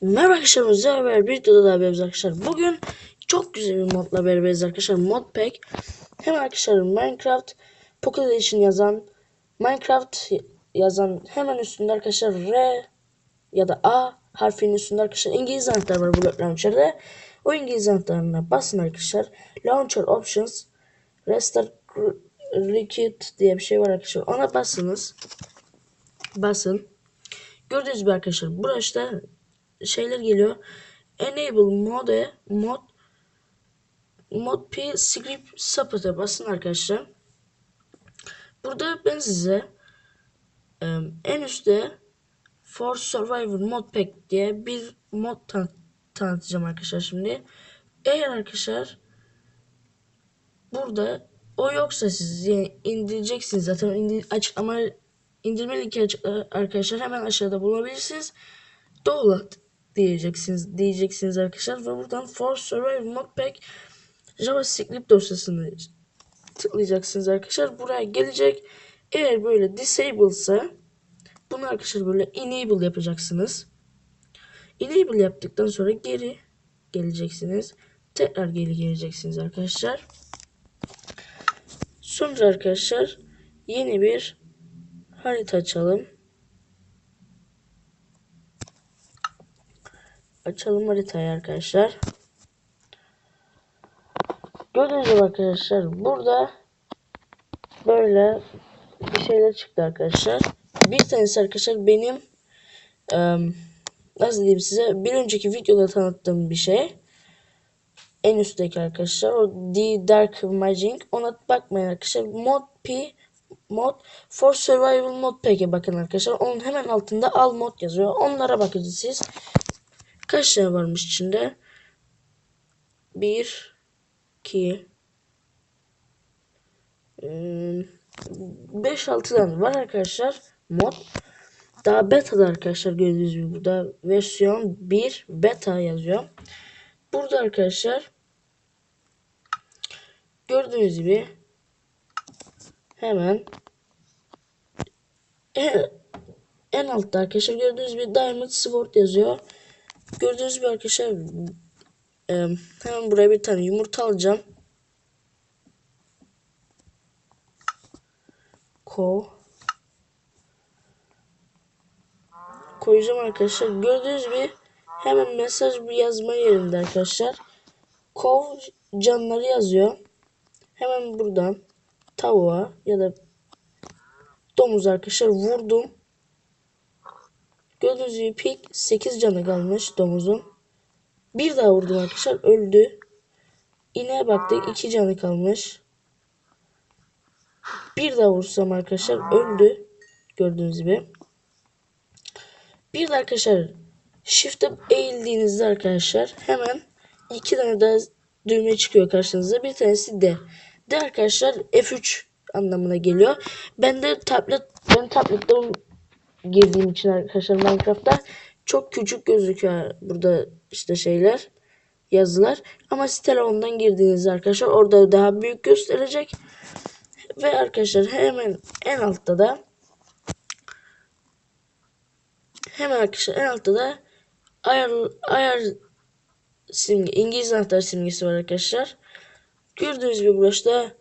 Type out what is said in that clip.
Merhaba arkadaşlar, bir videoda daha beraberiz arkadaşlar. Bugün çok güzel bir modla beraberiz arkadaşlar. Modpack. Hemen arkadaşlar Minecraft Pocket Edition yazan Minecraft yazan hemen üstünde arkadaşlar R ya da A harfinin üstünde arkadaşlar İngiliz anahtarı var bu launcher'da. O İngiliz anahtarına basın arkadaşlar. Launcher Options Restart Rekit diye bir şey var arkadaşlar. Ona basınız. Basın. Gördüğünüz gibi arkadaşlar burası şeyler geliyor. Enable mode mod mod p script support'a basın arkadaşlar. Burada ben size en üstte For Survivor Mod Pack diye bir mod tan tanıtacağım arkadaşlar şimdi. Eğer arkadaşlar burada o yoksa siz indireceksiniz zaten indir, açıklama indirme linki açıkla arkadaşlar hemen aşağıda bulabilirsiniz. Download diyeceksiniz diyeceksiniz arkadaşlar ve buradan For Survivor Modpack JavaScript dosyasını tıklayacaksınız arkadaşlar. Buraya gelecek. Eğer böyle disable ise bunu arkadaşlar böyle enable yapacaksınız. Enable yaptıktan sonra geri geleceksiniz. Tekrar geri geleceksiniz arkadaşlar. Sonra arkadaşlar yeni bir harita açalım. Açalım haritayı arkadaşlar. Gördüğünüz gibi arkadaşlar burada böyle bir şeyler çıktı arkadaşlar. Bir tanesi arkadaşlar benim nasıl diyeyim size bir önceki videoda tanıttığım bir şey. En üstteki arkadaşlar o The Dark Magic ona bakmayın arkadaşlar. Mod P mod for survival mod pack'e bakın arkadaşlar. Onun hemen altında al mod yazıyor. Onlara bakın siz. Kaç tane varmış içinde? 1 2 5 6 tane var arkadaşlar mod. Daha beta'da arkadaşlar gördüğünüz gibi burada versiyon 1 beta yazıyor. Burada arkadaşlar gördüğünüz gibi hemen en, altta arkadaşlar gördüğünüz gibi Diamond Sword yazıyor. Gördüğünüz gibi arkadaşlar hemen buraya bir tane yumurta alacağım. Ko koyacağım arkadaşlar. Gördüğünüz gibi hemen mesaj bir yazma yerinde arkadaşlar. Kov canları yazıyor. Hemen buradan tavuğa ya da domuz arkadaşlar vurdum. Gördüğünüz gibi pik 8 canı kalmış domuzun. Bir daha vurdum arkadaşlar öldü. İneğe baktık 2 canı kalmış. Bir daha vursam arkadaşlar öldü. Gördüğünüz gibi. Bir de arkadaşlar shift'e eğildiğinizde arkadaşlar hemen iki tane daha düğme çıkıyor karşınıza. Bir tanesi D. D arkadaşlar F3 anlamına geliyor. Ben de tablet ben tablette girdiğim için arkadaşlar Minecraft'ta çok küçük gözüküyor burada işte şeyler yazılar. Ama siz telefondan girdiğinizde arkadaşlar orada daha büyük gösterecek. Ve arkadaşlar hemen en altta da hemen arkadaşlar en altta da ayar ayar simge İngiliz anahtar simgesi var arkadaşlar. Gördüğünüz gibi burası da